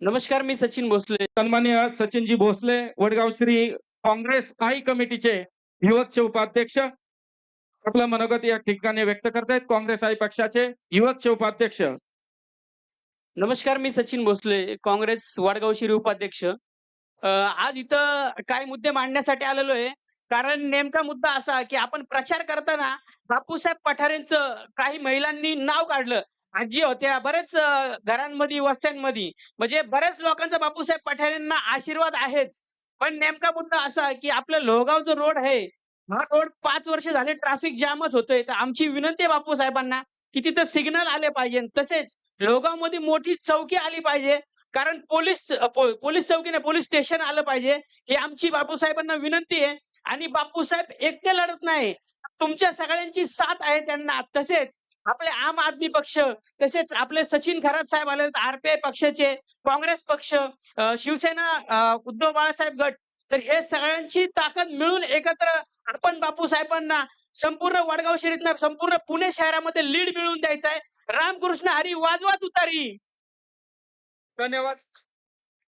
नमस्कार मी सचिन भोसले. सन्मान्य सचिनजी भोसले वडगाव श्री काँग्रेस स्थायी कमिटीचे युवकचे उपाध्यक्ष. आपलं मनोगत या ठिकाणी व्यक्त करतायत काँग्रेस आई पक्षाचे युवकचे उपाध्यक्ष. नमस्कार मी सचिन भोसले काँग्रेस वडगाव शिरी उपाध्यक्ष. आज इथं काय मुद्दे मांडण्यासाठी आलेलो आहे कारण नेमका मुद्दा असा की आपण प्रचार करताना बापूसाहेब पठारेंचं काही महिलांनी नाव काढलं. आजी होत्या बरेच घरांमध्ये वस्त्यांमध्ये म्हणजे बऱ्याच लोकांचा बापूसाहेब पठारेंना आशीर्वाद आहेच. पण नेमका मुद्दा असा की आपलं लोहगाव जो रोड आहे हा रोड पाच वर्ष झाले ट्रॅफिक जामच होतोय. तर आमची विनंती आहे बापूसाहेबांना की तिथं सिग्नल आले पाहिजे. तसेच लोहगावमध्ये मोठी चौकी आली पाहिजे. कारण पोलीस पो- पोलीस चौकी नाही पोलीस स्टेशन आलं पाहिजे. ही आमची बापूसाहेबांना विनंती आहे. आणि बापूसाहेब एकटे लढत नाही. तुमच्या सगळ्यांची साथ आहे त्यांना. तसेच आपले आम आदमी पक्ष तसेच आपले सचिन खरात साहेब आले आरपीआय पक्षाचे काँग्रेस पक्ष शिवसेना उद्धव बाळासाहेब गट. तर हे सगळ्यांची ताकद मिळून एकत्र आपण बापू साहेबांना संपूर्ण वडगाव शहरीतल्या संपूर्ण पुणे शहरामध्ये लीड मिळवून द्यायचा आहे रामकृष्ण हरी वाजवात उतारी धन्यवाद.